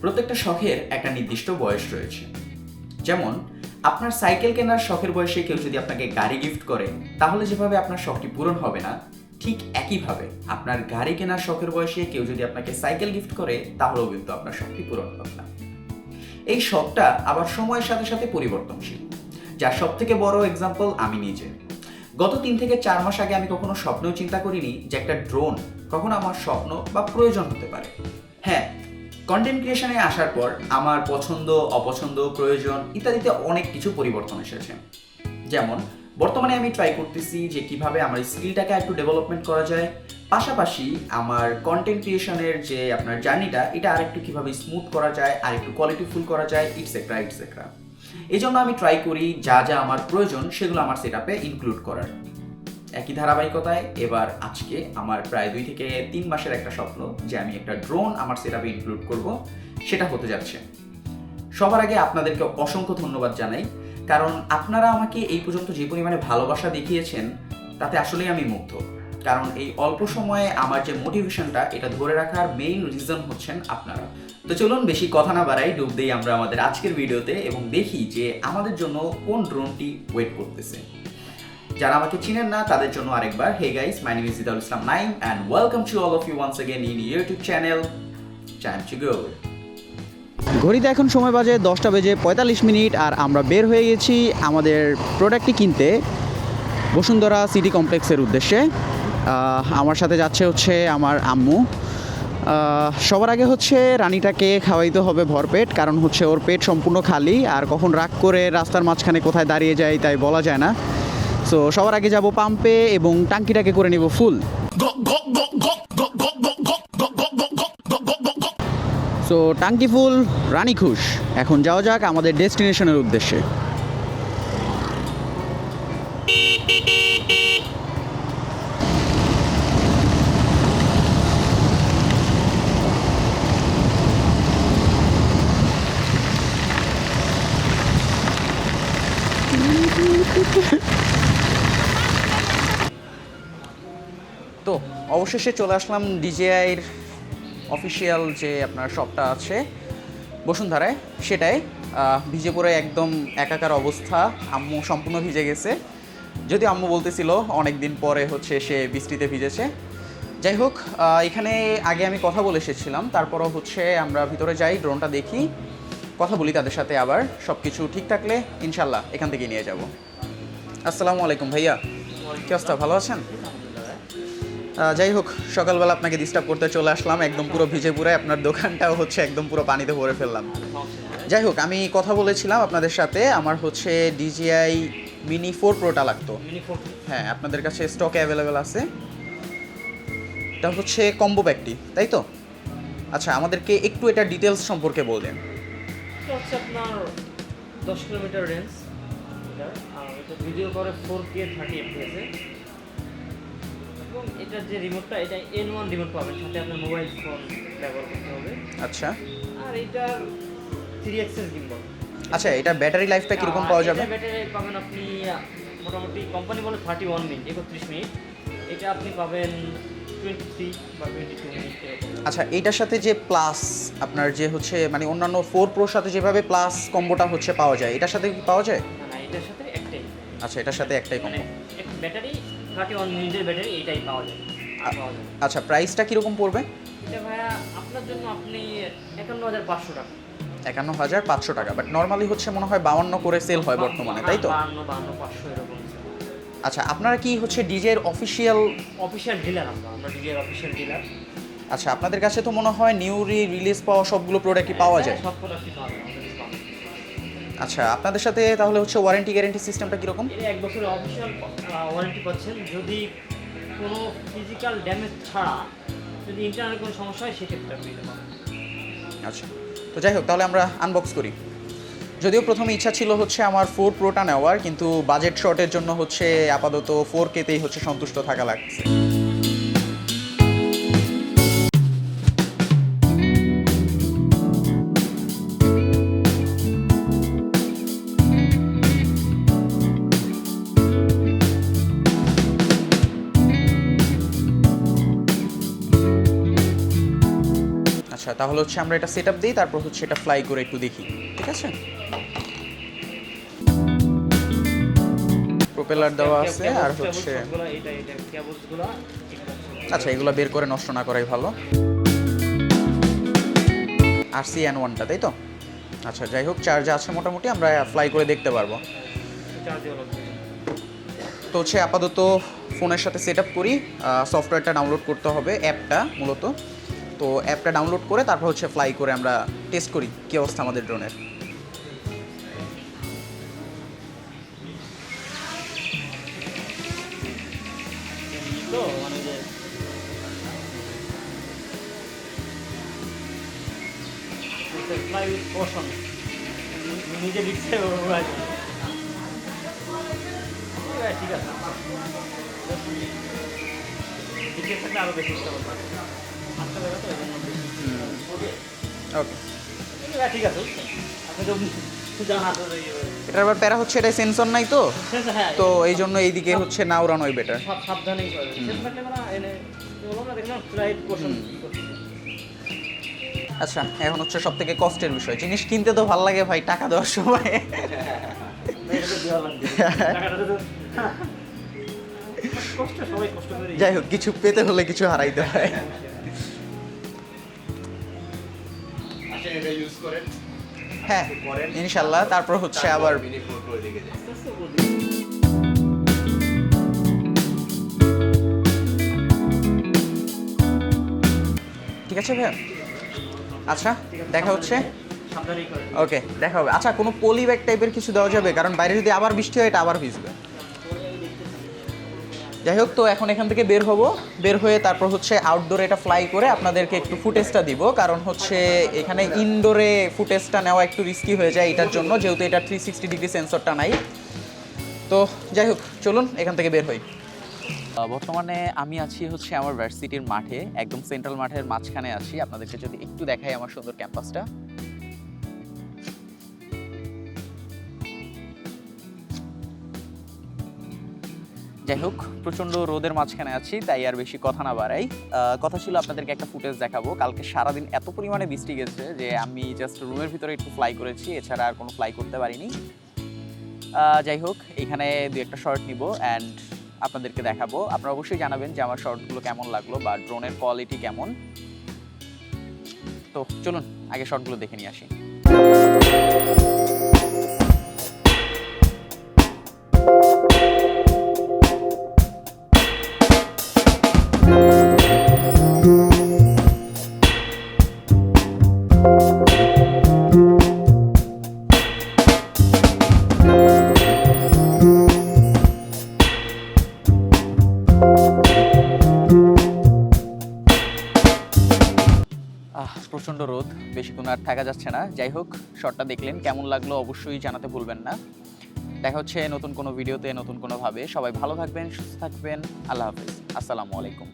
প্রত্যেকটা শখের একটা নির্দিষ্ট বয়স রয়েছে। যেমন, আপনার সাইকেল কেনার শখের বয়সে কেউ যদি আপনাকে গাড়ি গিফট করে, তাহলে যেভাবে আপনার শখটি পূরণ হবে না, ঠিক একইভাবে আপনার গাড়ি কেনার শখের বয়সে কেউ যদি আপনাকে সাইকেল গিফট করে, তাহলেও কিন্তু আপনার শখটি পূরণ হবে না। এই শখটা আবার সময়ের সাথে সাথে পরিবর্তনশীল, যার সব থেকে বড় এক্সাম্পল আমি নিজে। গত তিন থেকে চার মাস আগে আমি কখনো স্বপ্নেও চিন্তা করিনি যে একটা ড্রোন কখনো আমার স্বপ্ন বা প্রয়োজন হতে পারে। হ্যাঁ কন্টেন্ট ক্রিয়েশনে আসার পর আমার পছন্দ, অপছন্দ, প্রয়োজন ইত্যাদিতে অনেক কিছু পরিবর্তন এসেছে। যেমন, বর্তমানে আমি ট্রাই করতেছি যে কীভাবে আমার স্কিলটাকে একটু ডেভেলপমেন্ট করা যায়। পাশাপাশি আমার কন্টেন্ট ক্রিয়েশনের যে আপনার জার্নিটা এটা আরেকটু কীভাবে স্মুথ করা যায় আর একটু কোয়ালিটিফুল করা যায় ইটসেট্রা ইটসেট্রা এই জন্য আমি ট্রাই করি যা যা আমার প্রয়োজন সেগুলো আমার সেট আপে ইনক্লুড করার। একই ধারাবাহিকতায়। এবার আজকে আমার প্রায় দুই থেকে তিন মাসের একটা স্বপ্ন যে আমি একটা ড্রোন আমার সেট আপে ইনক্লুড করব, সেটা হতে যাচ্ছে। সবার আগে আপনাদেরকে অসংখ্য ধন্যবাদ জানাই, কারণ আপনারা আমাকে এই পর্যন্ত যে পরিমাণে ভালোবাসা দেখিয়েছেন, তাতে আসলেই আমি মুগ্ধ। কারণ এই অল্প সময়ে আমার যে মোটিভেশনটা এটা ধরে রাখার মেইন রিজন হচ্ছেন আপনারা। তো চলুন বেশি কথা না বাড়াই, ডুব দেই আমরা আমাদের আজকের ভিডিওতে এবং দেখি যে আমাদের জন্য কোন ড্রোনটি ওয়েট করতেছে। যারা আমাকে চিনেন না, তাদের জন্য আরেকবার hey guys my name is Idaul Islam Naim and welcome to all of you once again in YouTube channel time to go ঘড়িতে এখন সময় বাজে দশটা বেজে পঁয়তাল্লিশ মিনিট আর আমরা বের হয়ে গেছি আমাদের প্রোডাক্টটি কিনতে বসুন্ধরা সিটি কমপ্লেক্সের উদ্দেশ্যে। আমার সাথে যাচ্ছে হচ্ছে আমার আম্মু। সবার আগে হচ্ছে রানীটাকে খাওয়াইতে হবে ভরপেট, কারণ হচ্ছে ওর পেট সম্পূর্ণ খালি, আর কখন রাগ করে রাস্তার মাঝখানে কোথায় দাঁড়িয়ে যায় তাই বলা যায় না। সো সবার আগে যাব পাম্পে এবং টাঙ্কিটাকে করে নিব ফুল সো টাঙ্কি ফুল রানী খুশ। এখন যাওয়া যাক আমাদের ডেস্টিনেশনের উদ্দেশ্যে। তো অবশেষে চলে আসলাম ডিজেআইয়ের অফিসিয়াল যে আপনার শপটা আছে, বসুন্ধরায়। সেটাই ভিজে পড়ে একদম একাকার অবস্থা, আম্মু সম্পূর্ণ ভিজে গেছে। যদি আম্মু বলতেছিল অনেক দিন পরে হচ্ছে সে বৃষ্টিতে ভিজেছে। যাই হোক এখানে আগে আমি কথা বলে এসেছিলাম, তারপরও হচ্ছে আমরা ভিতরে যাই, ড্রোনটা দেখি, কথা বলি তাদের সাথে আবার সব কিছু ঠিক থাকলে ইনশাল্লাহ এখান থেকে নিয়ে যাব। আসসালামু আলাইকুম ভাইয়া, কি অবস্থা, ভালো আছেন? যাই হোক সকালবেলা আপনাকে ডিস্টার্ব করতে চলে আসলাম একদম পুরো ভিজে পুরে আপনার দোকানটাও হচ্ছে একদম পুরো পানিতে ভরে ফেললাম। যাই হোক আমি কথা বলেছিলাম আপনাদের সাথে আমার হচ্ছে ডিজিআই মিনি ফোর প্রোটা লাগতো। হ্যাঁ আপনাদের কাছে স্টকে অ্যাভেলেবেল আছে। এটা হচ্ছে কম্বো ব্যাগটি তাই তো? আচ্ছা আমাদেরকে একটু এটা ডিটেলস সম্পর্কে বলবেন। হচ্ছে আপনার দশ কিলোমিটার রেঞ্জ এটা ভিডিও করে ফোর কে থার্টি এফপিএসে এবং এটার যে রিমোটটা এটা এন ওয়ান রিমোট পাবেন সাথে আপনার মোবাইল ফোন ব্যবহার করতে হবে। আচ্ছা। আর এটার থ্রি এক্সেস গিম্বল আচ্ছা এটা ব্যাটারি লাইফটা কীরকম পাওয়া যাবে? ব্যাটারি পাবেন আপনি মোটামুটি কোম্পানি বলে থার্টি ওয়ান মিনিট একত্রিশ মিনিট এটা আপনি পাবেন আচ্ছা এইটার সাথে যে প্লাস আপনার যে হচ্ছে মানে অন্যান্য ফোর প্রোর সাথে যেভাবে প্লাস কম্বোটা হচ্ছে পাওয়া যায় এটার সাথে কি পাওয়া যায়? না না এটার সাথে একটাই। আচ্ছা এটার সাথে একটাই মানে কম্বো ব্যাটারি থার্টি ওয়ান মিনিটের ব্যাটারি এটাই পাওয়া যায়। আচ্ছা প্রাইসটা কীরকম পড়বে? এটা ভাইয়া আপনার জন্য আপনি একান্ন হাজার পাঁচশো টাকা। একান্ন হাজার পাঁচশো টাকা বাট নর্মালি হচ্ছে মনে হয় বাউন্ন করে সেল হয় বর্তমানে তাই তো? পাঁচশো এরকম। আচ্ছা আপনারা কি হচ্ছে ডিজের অফিসিয়াল অফিসিয়াল ডিলার আমরা আমরা ডিজের অফিসিয়াল ডিলার আচ্ছা আপনাদের কাছে তো মনে হয় নিউলি রিলিজ পাওয়া সবগুলো প্রোডাক্টই পাওয়া যায়। সব প্রোডাক্টই পাওয়া যায়। আচ্ছা আপনাদের সাথে তাহলে হচ্ছে ওয়ারেন্টি গ্যারেন্টি সিস্টেমটা কীরকম? এর এক বছরের অফিসিয়াল ওয়ারেন্টি পাচ্ছেন। যদি কোনো ফিজিক্যাল ড্যামেজ ছাড়া যদি ইন্টারনেট কোনো সমস্যা হয় সেক্ষেত্রে আপনি আচ্ছা তো যাই হোক তাহলে আমরা আনবক্স করি। যদিও প্রথমে ইচ্ছা ছিল হচ্ছে আমার ফোর প্রোটা নেওয়ার কিন্তু বাজেট শর্টের জন্য হচ্ছে আপাতত ফোর কেতেই হচ্ছে সন্তুষ্ট থাকা লাগছে। আচ্ছা তাহলে হচ্ছে আমরা এটা সেট আপ দিই তারপর হচ্ছে এটা ফ্লাই করে একটু দেখি ঠিক আছে? প্রোপেলার দেওয়া আছে আর হচ্ছে আচ্ছা এগুলো বের করে নষ্ট না করাই ভালো। আর সি এন ওয়ানটা তাই তো? আচ্ছা যাই হোক চার্জ আছে মোটামুটি আমরা ফ্লাই করে দেখতে পারব। তো হচ্ছে আপাতত ফোনের সাথে সেট আপ করি সফটওয়্যারটা ডাউনলোড করতে হবে অ্যাপটা মূলত। তো অ্যাপটা ডাউনলোড করে তারপর হচ্ছে ফ্লাই করে আমরা টেস্ট করি কী অবস্থা আমাদের ড্রোনের নিজে ঠিক আছে আরও বেশি ওকে ঠিক আছে এটার আবার প্যারা হচ্ছে এটা সেন্সর নাই তো? তো এই জন্য এইদিকে হচ্ছে না উড়ানোই বেটার আচ্ছা এখন হচ্ছে সব থেকে কষ্টের বিষয়। জিনিস কিনতে তো ভালো লাগে ভাই টাকা দেওয়ার সময়। যাই হোক কিছু পেতে হলে কিছু হারাইতে হয়। আসেন এটা ইউজ করেন। হ্যাঁ ইনশাল্লাহ তারপর হচ্ছে আবার। ঠিক আছে ভাইয়া? আচ্ছা দেখা হচ্ছে। ওকে দেখা হবে। আচ্ছা কোনো পলি ব্যাগ টাইপের কিছু দেওয়া যাবে? কারণ বাইরে যদি আবার বৃষ্টি হয় এটা আবার ভিজবে। যাই হোক তো এখন এখান থেকে বের হব। বের হয়ে তারপর হচ্ছে আউটডোরে এটা ফ্লাই করে আপনাদেরকে একটু ফুটেজটা দিব, কারণ হচ্ছে এখানে ইনডোরে ফুটেজটা নেওয়া একটু রিস্কি হয়ে যায় এটার জন্য, যেহেতু এটা থ্রি সিক্সটি ডিগ্রি সেন্সরটা নাই। তো যাই হোক চলুন এখান থেকে বের হই। বর্তমানে আমি আছি হচ্ছে আমার ভার্সিটির মাঠে, একদম সেন্ট্রাল মাঠের মাঝখানে আছি। আপনাদেরকে যদি একটু দেখাই আমার সুন্দর ক্যাম্পাসটা যাই হোক, প্রচণ্ড রোদের মাঝখানে আছি, তাই আর বেশি কথা না বাড়াই। কথা ছিল আপনাদেরকে একটা ফুটেজ দেখাবো। কালকে সারাদিন এত পরিমাণে বৃষ্টি গেছে যে আমি জাস্ট রুমের ভিতরে একটু ফ্লাই করেছি, এছাড়া আর কোনো ফ্লাই করতে পারিনি। যাই হোক, এখানে দু একটা শর্ট নিব অ্যান্ড আপনাদেরকে দেখাবো। আপনারা অবশ্যই জানাবেন যে আমার শর্টগুলো কেমন লাগল বা ড্রোনের কোয়ালিটি কেমন। তো চলুন, আগে শর্টগুলো দেখে নিয়ে আসি। প্রচণ্ড রোদ বেশিক্ষণ আর থাকা যাচ্ছে না। যাই হোক, শটটা দেখলেন, কেমন লাগল অবশ্যই জানাতে ভুলবেন না। দেখা হচ্ছে নতুন কোনো ভিডিওতে, নতুন কোনোভাবে। সবাই ভালো থাকবেন, সুস্থ থাকবেন। আল্লাহ হাফিজ। আসসালামু আলাইকুম।